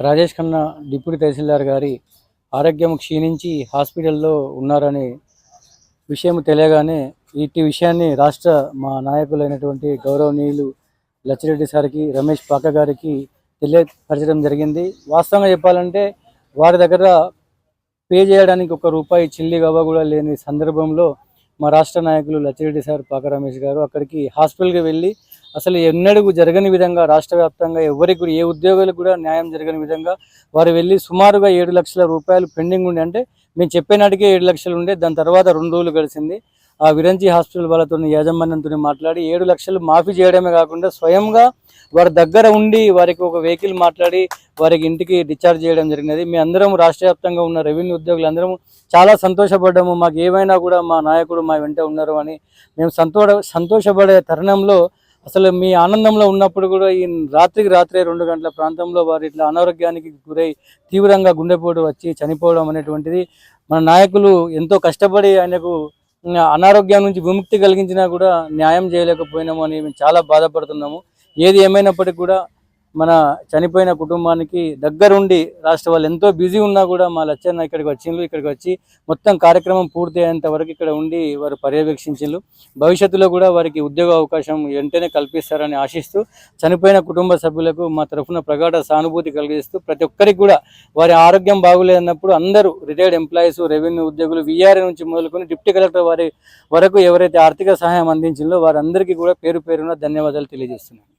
Rajesh Khanna deputy తహసీల్దార్ గారి ఆరోగ్యం క్షీణించి హాస్పిటల్లో ఉన్నారని విషయం తెలియగానే ఇట్టి విషయాన్ని రాష్ట్ర మా నాయకులైనటువంటి గౌరవనీయులు లచ్చిరెడ్డి సార్కి రమేష్ పాక గారికి తెలియపరచడం జరిగింది. వాస్తవంగా చెప్పాలంటే వారి దగ్గర పే చేయడానికి ఒక రూపాయి చిల్లి గవ్వ కూడా లేని సందర్భంలో మా రాష్ట్ర నాయకులు లచ్చిరెడ్డి సార్ పాక రమేష్ గారు అక్కడికి హాస్పిటల్కి వెళ్ళి అసలు ఎన్నడూ జరగని విధంగా రాష్ట్ర వ్యాప్తంగా ఎవరికి కూడా ఏ ఉద్యోగులకు కూడా న్యాయం జరగని విధంగా వారు వెళ్ళి సుమారుగా ఏడు లక్షల రూపాయలు పెండింగ్ ఉండి అంటే మేము చెప్పేనాటికే ఏడు లక్షలు ఉండే దాని తర్వాత రెండు రోజులు గడిచింది. ఆ విరంజి హాస్పిటల్ వాళ్ళతో యాజమాన్యంతో మాట్లాడి ఏడు లక్షలు మాఫీ చేయడమే కాకుండా స్వయంగా వారి దగ్గర ఉండి వారికి ఒక వెహికల్ మాట్లాడి వారికి ఇంటికి డిశ్చార్జ్ చేయడం జరిగినది. మీ అందరం రాష్ట్ర వ్యాప్తంగా ఉన్న రెవెన్యూ ఉద్యోగులు అందరం చాలా సంతోషపడ్డాము. మాకు ఏమైనా కూడా మా నాయకుడు మా వెంట ఉన్నారు అని మేము సంతోష సంతోషపడే తరుణంలో అసలు మీ ఆనందంలో ఉన్నప్పుడు కూడా ఈ రాత్రికి రాత్రే రెండు గంటల ప్రాంతంలో వారు ఇట్లా అనారోగ్యానికి గురై తీవ్రంగా గుండెపోటు వచ్చి చనిపోవడం అనేటువంటిది మన నాయకులు ఎంతో కష్టపడి ఆయనకు అనారోగ్యం నుంచి విముక్తి కలిగించినా కూడా న్యాయం చేయలేకపోయినాము అని మేము చాలా బాధపడుతున్నాము. ఏది ఏమైనప్పటికీ కూడా మన చనిపోయిన కుటుంబానికి దగ్గరుండి రాష్ట్ర వాళ్ళు ఎంతో బిజీ ఉన్నా కూడా మా లచ్చన్న ఇక్కడికి వచ్చిండ్రు ఇక్కడికి వచ్చి మొత్తం కార్యక్రమం పూర్తి అయ్యేంత వరకు ఇక్కడ ఉండి వారు పర్యవేక్షించిండ్రు. భవిష్యత్తులో కూడా వారికి ఉద్యోగ అవకాశం వెంటనే కల్పిస్తారని ఆశిస్తూ చనిపోయిన కుటుంబ సభ్యులకు మా తరఫున ప్రగాఢ సానుభూతి కలిగిస్తూ ప్రతి ఒక్కరికి కూడా వారి ఆరోగ్యం బాగులేనప్పుడు అందరూ రిటైర్డ్ ఎంప్లాయీస్ రెవెన్యూ ఉద్యోగులు విఆర్ఏ నుంచి మొదలుకొని డిప్యూటీ కలెక్టర్ వారి వరకు ఎవరైతే ఆర్థిక సహాయం అందించిందో వారందరికీ కూడా పేరు పేరున ధన్యవాదాలు తెలియజేస్తున్నాను.